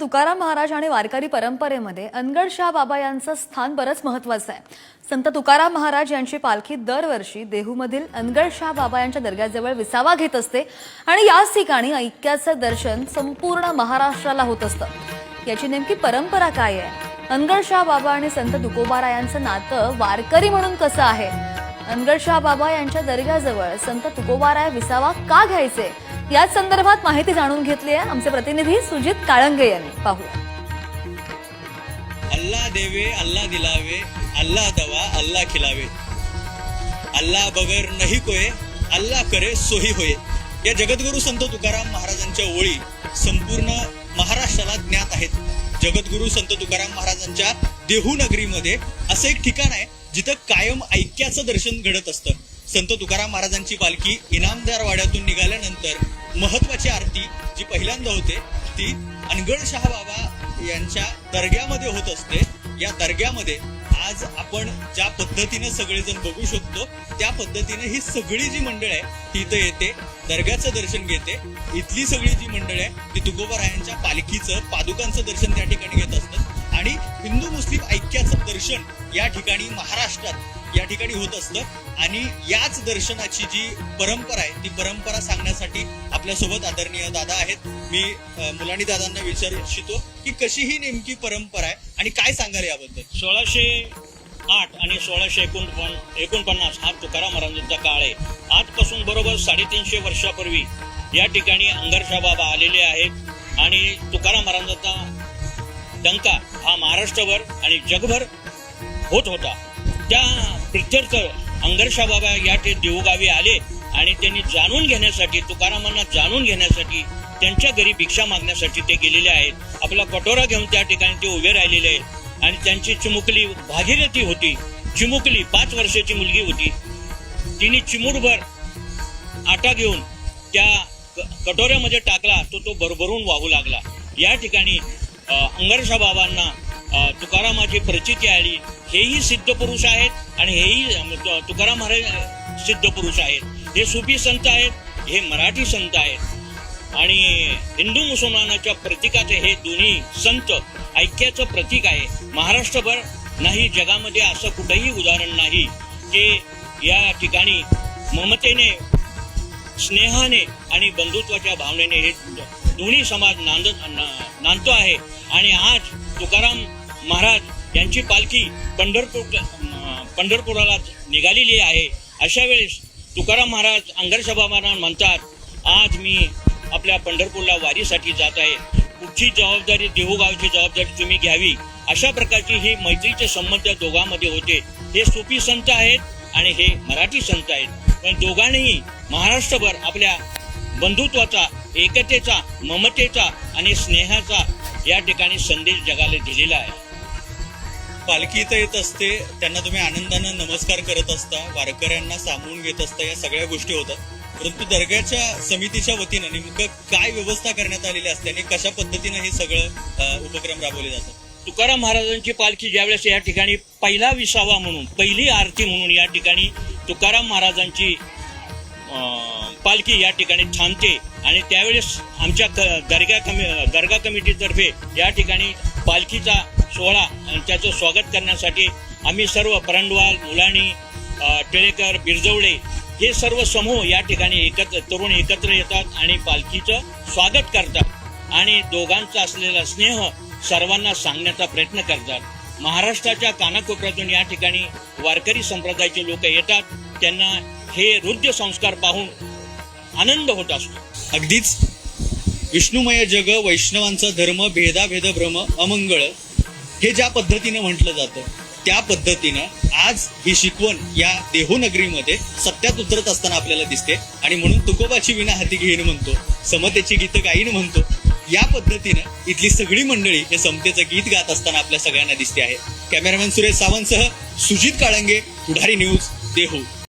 तुकाराम महाराज आणि वारकरी परंपरेमध्ये अनगडशाह बाबा यांचं स्थान बरंच महत्वाचं आहे. संत तुकाराम महाराज यांची पालखी दरवर्षी देहूमधील अनगडशाह बाबा यांच्या दर्ग्याजवळ विसावा घेत असते आणि याच ठिकाणी ऐक्याचं दर्शन संपूर्ण महाराष्ट्राला होत असतं. याची नेमकी परंपरा काय आहे? अनगडशाह बाबा आणि संत तुकोबारा यांचं नातं वारकरी म्हणून कसं आहे? अनगडशाह बाबा यांच्या दर्ग्याजवळ संत तुकोबाराय विसावा का घ्यायचे? याच संदर्भात माहिती जाणून घेतली आहे आमचे प्रतिनिधी सुजित काळंगे यांनी. पाहूया. अल्लाह देवे अल्लाह दिलावे अल्लाह दवा अल्लाह खिलावे. अल्लाह बगर नाही कोय अल्लाह करे सोही होय. या जगद्गुरु संत तुकाराम महाराजांच्या ओळी संपूर्ण महाराष्ट्राला ज्ञात आहेत. जगद्गुरु संत तुकाराम महाराजांच्या देहू नगरीमध्ये असं एक ठिकाण आहे जिथं कायम ऐक्याचं दर्शन घडत असतं. संत तुकाराम महाराजांची पालखी इनामदार वाड्यातून निघाल्यानंतर महत्वाची आरती जी पहिल्यांदा होते ती अनगणशहा बाबा यांच्या दर्ग्यामध्ये होत असते. या दर्ग्यामध्ये आज आपण ज्या पद्धतीने सगळेजण बघू शकतो त्या पद्धतीने ही सगळी जी मंडळ आहे ती इथं येते दर्ग्याचं दर्शन घेते. इथली सगळी जी मंडळ आहे ती तुकोबारायांच्या पालखीचं पादुकांचं दर्शन त्या ठिकाणी घेत असतात. आणि हिंदू मुस्लिम ऐक्याचं दर्शन या ठिकाणी महाराष्ट्रात या ठिकाणी होत असतं. आणि याच दर्शनाची जी परंपरा आहे ती परंपरा सांगण्यासाठी आपल्यासोबत आदरणीय दादा आहेत. मी मुलानी दादांना विचारू इच्छितो की कशी ही नेमकी परंपरा आहे आणि काय सांगाल याबद्दल? सोळाशे आठ आणि सोळाशे एकोणपन्न एकोणपन्नास हा तुकाराम महाराजांचा काळ आहे. आजपासून बरोबर साडेतीनशे वर्षापूर्वी या ठिकाणी अंगरशा बाबा आलेले आहेत. आणि तुकाराम महाराजांचा डंका हा महाराष्ट्रभर आणि जगभर होत होता. त्या प्रित्यर्थ अंगरशा बाबा या ते देऊगावी आले आणि त्यांनी जाणून घेण्यासाठी तुकारामांना जाणून घेण्यासाठी त्यांच्या घरी भिक्षा मागण्यासाठी ते गेलेले आहेत. आपला कटोरा घेऊन त्या ठिकाणी ते उभे राहिलेले आहेत. आणि त्यांची चिमुकली भागीरथी होती. चिमुकली पाच वर्षाची मुलगी होती. तिने चिमूटभर आटा घेऊन त्या कटोऱ्यामध्ये टाकला तो तो भरभरून वाहू लागला. या ठिकाणी अंगरशा बाबांना तुकारामाची प्रचिती आली. हेही सिद्ध पुरुष आहेत आणि हेही तुकाराम महाराज सिद्ध पुरुष आहेत. हे सुफी संत आहेत हे मराठी संत आहेत. आणि हिंदू मुसलमानाच्या प्रतीकाचे हे दोन्ही संत ऐक्याचं प्रतीक आहे. महाराष्ट्रभर नाही जगामध्ये असं कुठंही उदाहरण नाही की या ठिकाणी ममतेने स्नेहाने आणि बंधुत्वाच्या भावनेने हे दोन्ही समाज नांद ना- नांदतो आहे. आणि आज तुकाराम महाराज यांची पालखी पंढरपूर पंढरपुराला निघालेली आहे. अशा वेळेस तुकाराम महाराज अंगरसभाबांना म्हणतात आज मी आपल्या पंढरपूरला वारीसाठी जात आहे. कुठची जबाबदारी देहूगावची जबाबदारी तुम्ही घ्यावी? अशा प्रकारची ही मैत्रीचे संबंध दोघांमध्ये होते. हे सोपी संत आहेत आणि हे मराठी संत आहेत. पण दोघांनीही महाराष्ट्रभर आपल्या बंधुत्वाचा एकतेचा ममतेचा आणि स्नेहाचा या ठिकाणी संदेश जगाला दिलेला आहे. पालखी इथं येत असते त्यांना तुम्ही आनंदानं नमस्कार करत असता वारकऱ्यांना सामावून घेत असता या सगळ्या गोष्टी होतात. परंतु दर्ग्याच्या समितीच्या वतीनं नेमकं काय व्यवस्था करण्यात आलेली असते आणि कशा पद्धतीनं हे सगळं उपक्रम राबवले जातात? तुकाराम महाराजांची पालखी ज्यावेळेस या ठिकाणी पहिला विसावा म्हणून पहिली आरती म्हणून या ठिकाणी तुकाराम महाराजांची पालखी या ठिकाणी थांबते आणि त्यावेळेस आमच्या दर्गा कमी दर्गा कमिटीतर्फे या ठिकाणी पालखीचा सोहळा आणि त्याचं स्वागत करण्यासाठी आम्ही सर्व परंडवाल मुलाणी टिळेकर बिरजवडे हे सर्व समूह या ठिकाणी एकत्र तरुण एकत्र येतात आणि पालखीचं स्वागत करतात. आणि दोघांचा असलेला स्नेह सर्वांना सांगण्याचा प्रयत्न करतात. महाराष्ट्राच्या कानाकोपऱ्यातून या ठिकाणी वारकरी संप्रदायाचे लोक येतात. त्यांना हे हृदय संस्कार पाहून आनंद होत असतो. अगदीच. विष्णुमय जग वैष्णवांचा धर्म भेदाभेद भ्रम अमंगळ हे ज्या पद्धतीनं म्हटलं जातं त्या पद्धतीनं आज ही शिकवण या देहू नगरीमध्ये सत्यात उतरत असताना आपल्याला दिसते. आणि म्हणून तुकोबाची विना हाती घेईन म्हणतो समतेची गीत गाईन म्हणतो या पद्धतीनं इथली सगळी मंडळी हे समतेचं गीत गात असताना आपल्या सगळ्यांना दिसते आहे. कॅमेरामॅन सुरेश सावंतसह सुजित काळंगे पुढारी न्यूज देहू.